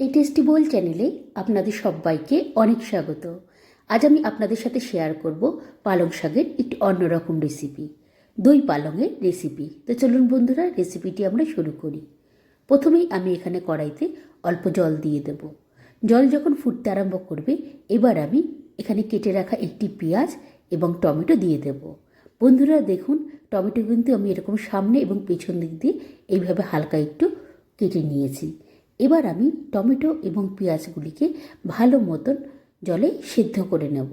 এই টেস্টি বোল চ্যানেলে আপনাদের সবাইকে অনেক স্বাগত। আজ আমি আপনাদের সাথে শেয়ার করব পালং শাকের একটি অন্যরকম রেসিপি দই পালংয়ের রেসিপি তো চলুন বন্ধুরা রেসিপিটি আমরা শুরু করি। প্রথমেই আমি এখানে কড়াইতে অল্প জল দিয়ে দেব। জল যখন ফুটতে আরম্ভ করবে, এবার আমি এখানে কেটে রাখা একটি পেঁয়াজ এবং টমেটো দিয়ে দেব। বন্ধুরা, দেখুন, টমেটো কিন্তু আমি এরকম সামনে এবং পেছন দিক দিয়ে এইভাবে হালকা একটু কেটে নিয়েছি। এবার আমি টমেটো এবং পেঁয়াজগুলিকে ভালো মতন জলে সেদ্ধ করে নেব।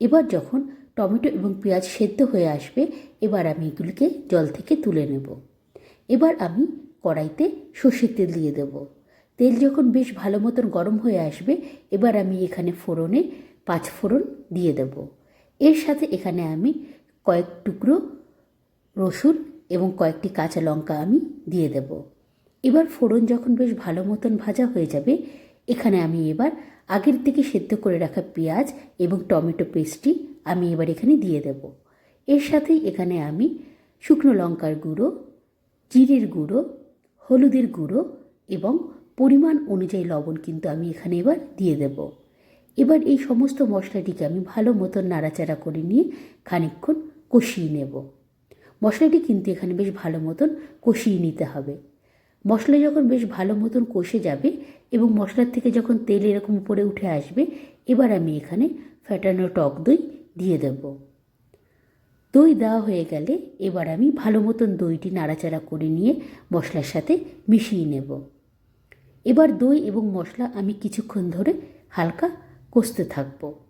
এবার যখন টমেটো এবং পেঁয়াজ সেদ্ধ হয়ে আসবে, এবার আমি এগুলিকে জল থেকে তুলে নেব। এবার আমি কড়াইতে সর্ষের তেল দিয়ে দেব। তেল যখন বেশ ভালো মতন গরম হয়ে আসবে, এবার আমি এখানে ফোড়নে পাঁচ ফোড়ন দিয়ে দেব। এর সাথে এখানে আমি কয়েক টুকরো রসুন এবং কয়েকটি কাঁচা লঙ্কা আমি দিয়ে দেব। এবার ফোড়ন যখন বেশ ভালো মতন ভাজা হয়ে যাবে, এখানে আমি এবার আগের থেকে সেদ্ধ করে রাখা পেঁয়াজ এবং টমেটো পেস্টটি আমি এবার এখানে দিয়ে দেব। এর সাথেই এখানে আমি শুকনো লঙ্কার গুঁড়ো, জিরের গুঁড়ো, হলুদের গুঁড়ো এবং পরিমাণ অনুযায়ী লবণ কিন্তু আমি এখানে এবার দিয়ে দেব। এবার এই সমস্ত মশলাটিকে আমি ভালো মতন নাড়াচাড়া করে নিয়ে খানিকক্ষণ কষিয়ে নেব। মশলাটি কিন্তু এখানে বেশ ভালো মতন কষিয়ে নিতে হবে। মশলা যখন বেশ ভালো মতন কষে যাবে এবং মশলার থেকে যখন তেল এরকম উপরে উঠে আসবে, এবার আমি এখানে ফ্যাটানো টক দই দিয়ে দেব। দই দেওয়া হয়ে গেলে এবার আমি ভালো মতন দইটি নাড়াচাড়া করে নিয়ে মশলার সাথে মিশিয়ে নেব। এবার দই এবং মশলা আমি কিছুক্ষণ ধরে হালকা কষতে থাকব।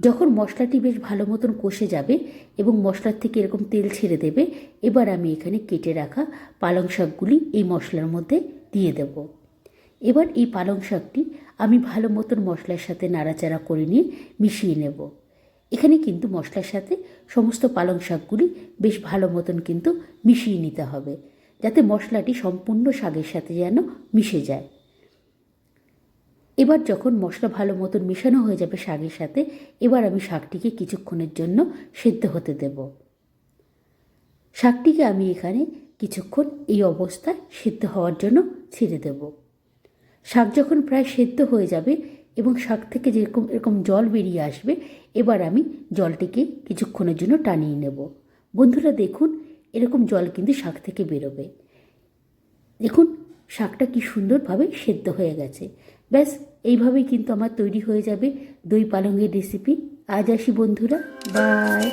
যখন মশলাটি বেশ ভালো মতন কষে যাবে এবং মশলার থেকে এরকম তেল ছেড়ে দেবে, এবার আমি এখানে কেটে রাখা পালং শাকগুলি এই মশলার মধ্যে দিয়ে দেব। এবার এই পালং শাকটি আমি ভালো মতন মশলার সাথে নাড়াচাড়া করে নিয়ে মিশিয়ে নেব। এখানে কিন্তু মশলার সাথে সমস্ত পালং শাকগুলি বেশ ভালো মতন কিন্তু মিশিয়ে নিতে হবে, যাতে মশলাটি সম্পূর্ণ শাকের সাথে যেন মিশে যায়। এবার যখন মশলা ভালো মতন মেশানো হয়ে যাবে শাকের সাথে, এবার আমি শাকটিকে কিছুক্ষণের জন্য সেদ্ধ হতে দেব। শাকটিকে আমি এখানে কিছুক্ষণ এই অবস্থায় সেদ্ধ হওয়ার জন্য ছেড়ে দেব। শাক যখন প্রায় সেদ্ধ হয়ে যাবে এবং শাক থেকে যেরকম, এরকম জল বেরিয়ে আসবে, এবার আমি জলটিকে কিছুক্ষণের জন্য টানিয়ে নেব। বন্ধুরা, দেখুন, এরকম জল কিন্তু শাক থেকে বেরোবে। দেখুন, শাকটা কি সুন্দরভাবে সেদ্ধ হয়ে গেছে। ব্যাস এইভাবেই কিন্তু আমার তৈরি হয়ে যাবে দই পালংয়ের রেসিপি আজ আসি বন্ধুরা বাই